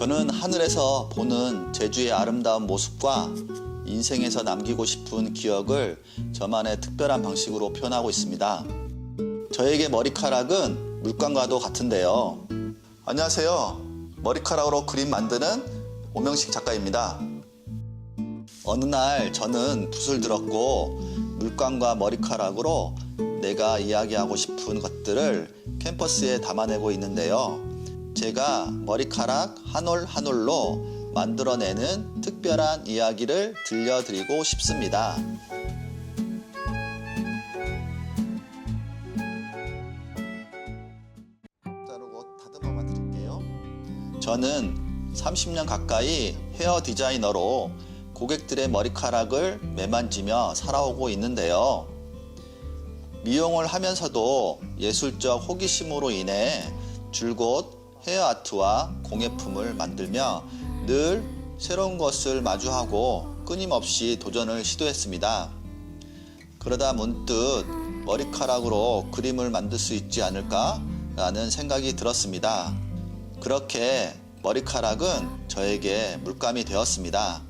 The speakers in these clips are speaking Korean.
저는 하늘에서 보는 제주의 아름다운 모습과 인생에서 남기고 싶은 기억을 저만의 특별한 방식으로 표현하고 있습니다. 저에게 머리카락은 물감과도 같은데요. 안녕하세요. 머리카락으로 그림 만드는 오명식 작가입니다. 어느 날 저는 붓을 들었고 물감과 머리카락으로 내가 이야기하고 싶은 것들을 캠퍼스에 담아내고 있는데요. 제가 머리카락 한 올 한 올로 만들어내는 특별한 이야기를 들려드리고 싶습니다. 자르고 다듬어만 드릴게요. 저는 30년 가까이 헤어 디자이너로 고객들의 머리카락을 매만지며 살아오고 있는데요. 미용을 하면서도 예술적 호기심으로 인해 줄곧 헤어 아트와 공예품을 만들며 늘 새로운 것을 마주하고 끊임없이 도전을 시도했습니다. 그러다 문득 머리카락으로 그림을 만들 수 있지 않을까라는 생각이 들었습니다. 그렇게 머리카락은 저에게 물감이 되었습니다.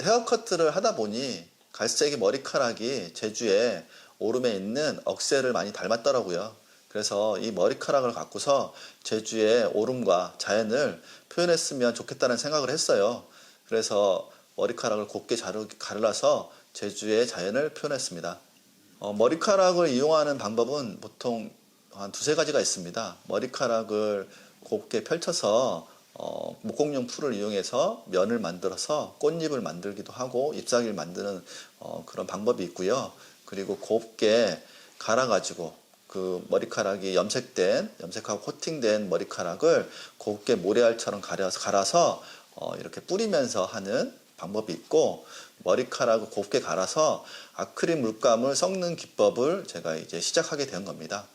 헤어커트를 하다 보니 갈색의 머리카락이 제주에 오름에 있는 억새를 많이 닮았더라고요. 그래서 이 머리카락을 갖고서 제주의 오름과 자연을 표현했으면 좋겠다는 생각을 했어요. 그래서 머리카락을 곱게 자르, 갈라서 제주의 자연을 표현했습니다. 어, 머리카락을 이용하는 방법은 보통 한 두세 가지가 있습니다. 머리카락을 곱게 펼쳐서 어, 목공용 풀을 이용해서 면을 만들어서 꽃잎을 만들기도 하고 잎사귀를 만드는 어, 그런 방법이 있고요. 그리고 곱게 갈아가지고 그 머리카락이 염색된 염색하고 코팅된 머리카락을 곱게 모래알처럼 갈아서, 갈아서 어, 이렇게 뿌리면서 하는 방법이 있고 머리카락을 곱게 갈아서 아크릴 물감을 섞는 기법을 제가 이제 시작하게 된 겁니다.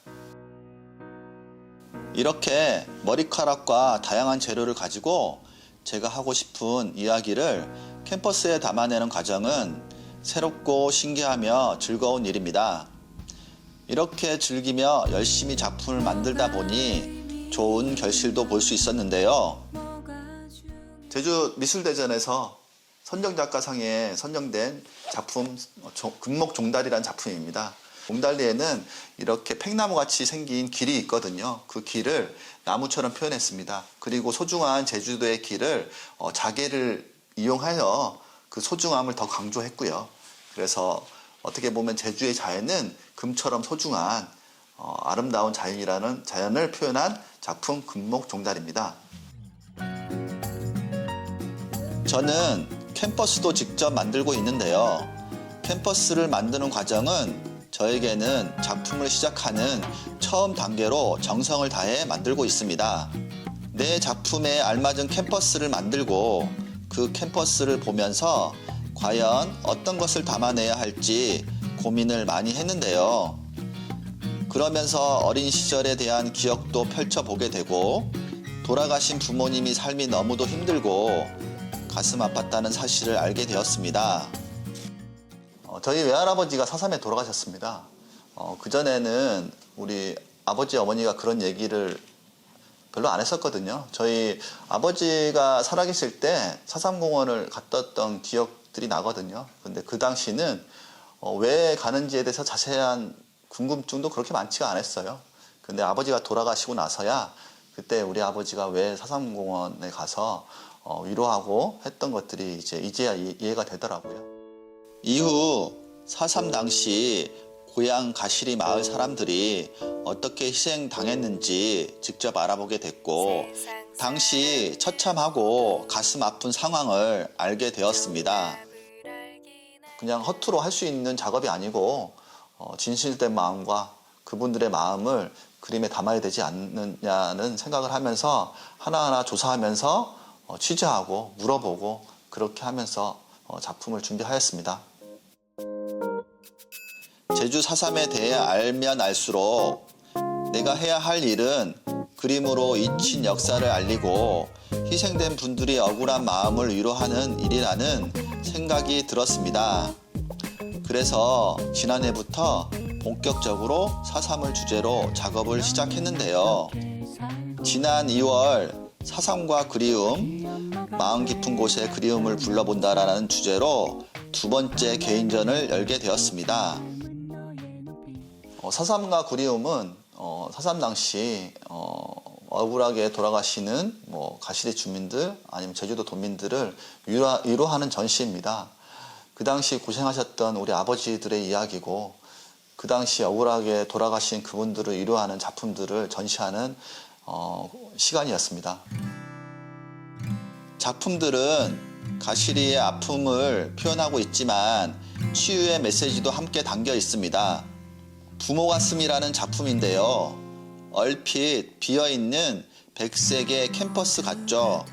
이렇게 머리카락과 다양한 재료를 가지고 제가 하고 싶은 이야기를 캠퍼스에 담아내는 과정은 새롭고 신기하며 즐거운 일입니다. 이렇게 즐기며 열심히 작품을 만들다 보니 좋은 결실도 볼 수 있었는데요. 제주 미술대전에서 선정작가상에 선정된 작품 조- 금목 종달이라는 작품입니다. 종달리에는 이렇게 팽나무 같이 생긴 길이 있거든요. 그 길을 나무처럼 표현했습니다. 그리고 소중한 제주도의 길을 어, 자개를 이용하여 그 소중함을 더 강조했고요. 그래서 어떻게 보면 제주의 자연은 금처럼 소중한 어, 아름다운 자연이라는 자연을 표현한 작품 금목 종달입니다. 저는 캠퍼스도 직접 만들고 있는데요. 캠퍼스를 만드는 과정은 저에게는 작품을 시작하는 처음 단계로 정성을 다해 만들고 있습니다. 내 작품에 알맞은 캠퍼스를 만들고 그 캠퍼스를 보면서 과연 어떤 것을 담아내야 할지 고민을 많이 했는데요. 그러면서 어린 시절에 대한 기억도 펼쳐보게 되고 돌아가신 부모님이 삶이 너무도 힘들고 가슴 아팠다는 사실을 알게 되었습니다. 어, 저희 외할아버지가 사삼에 돌아가셨습니다. 어, 그전에는 우리 아버지 어머니가 그런 얘기를 별로 안 했었거든요. 저희 아버지가 살아계실 때 사삼공원을 갔었던 기억 들이 나거든요. 근데 그 당시는 어, 왜 가는지에 대해서 자세한 궁금증도 그렇게 많지가 않았어요. 근데 아버지가 돌아가시고 나서야 그때 우리 아버지가 왜 사삼공원에 가서 어, 위로하고 했던 것들이 이제 이제야 이- 이해가 되더라고요. 이후 4.3 당시 고향 가시리 마을 사람들이 어떻게 희생당했는지 직접 알아보게 됐고 당시 처참하고 가슴 아픈 상황을 알게 되었습니다. 그냥 허투루 할 수 있는 작업이 아니고 어, 진실된 마음과 그분들의 마음을 그림에 담아야 되지 않느냐는 생각을 하면서 하나하나 조사하면서 어, 취재하고 물어보고 그렇게 하면서 어, 작품을 준비하였습니다. 제주 사삼에 대해 알면 알수록 내가 해야 할 일은 그림으로 잊힌 역사를 알리고 희생된 분들의 억울한 마음을 위로하는 일이라는 생각이 들었습니다. 그래서 지난해부터 본격적으로 사삼을 주제로 작업을 시작했는데요. 지난 2월 사상과 그리움, 마음 깊은 곳에 그리움을 불러본다라는 주제로 두 번째 개인전을 열게 되었습니다. 어, 사삼과 그리움은 어, 사삼 당시 어, 억울하게 돌아가시는 뭐 가시리 주민들 아니면 제주도 도민들을 위로, 위로 하는 전시입니다. 그 당시 고생하셨던 우리 아버지들의 이야기고 그 당시 억울하게 돌아가신 그분들을 위로하는 작품들을 전시하는 어, 시간이었습니다. 작품들은 가시리의 아픔을 표현하고 있지만 치유의 메시지도 함께 담겨 있습니다. 부모 가슴이라는 작품인데요. 얼핏 비어 있는 백색의 캠퍼스 같죠?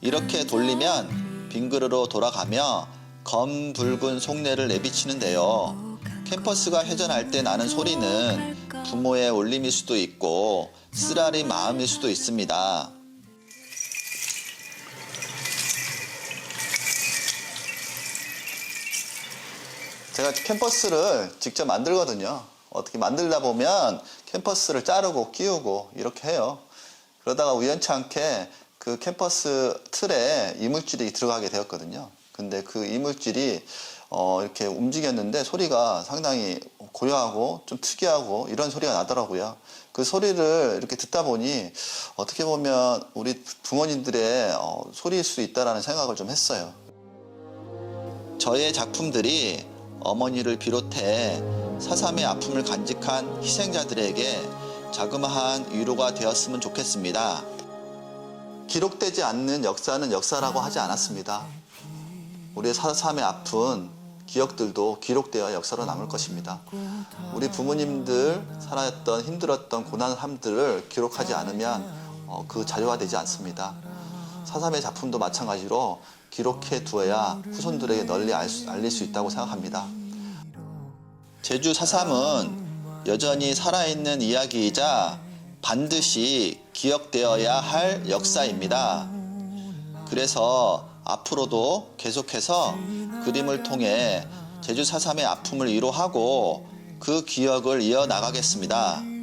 이렇게 돌리면 빙그르로 돌아가며 검 붉은 속내를 내비치는데요. 캠퍼스가 회전할 때 나는 소리는 부모의 울림일 수도 있고 쓰라린 마음일 수도 있습니다. 제가 캠퍼스를 직접 만들거든요. 어떻게 만들다 보면 캠퍼스를 자르고 끼우고 이렇게 해요. 그러다가 우연치 않게 그 캠퍼스 틀에 이물질이 들어가게 되었거든요. 근데 그 이물질이 어 이렇게 움직였는데 소리가 상당히 고요하고 좀 특이하고 이런 소리가 나더라고요. 그 소리를 이렇게 듣다 보니 어떻게 보면 우리 부모님들의 어, 소리일 수 있다라는 생각을 좀 했어요. 저의 작품들이 어머니를 비롯해 사삼의 아픔을 간직한 희생자들에게 자그마한 위로가 되었으면 좋겠습니다. 기록되지 않는 역사는 역사라고 하지 않았습니다. 우리 사삼의 아픈 기억들도 기록되어 역사로 남을 것입니다. 우리 부모님들 살았던 힘들었던 고난의 삶들을 기록하지 않으면 어, 그 자료화되지 않습니다. 사삼의 작품도 마찬가지로 기록해 두어야 후손들에게 널리 알릴 수 있다고 생각합니다. 제주 사삼은 여전히 살아있는 이야기이자 반드시 기억되어야 할 역사입니다. 그래서 앞으로도 계속해서 그림을 통해 제주 사삼의 아픔을 위로하고 그 기억을 이어나가겠습니다.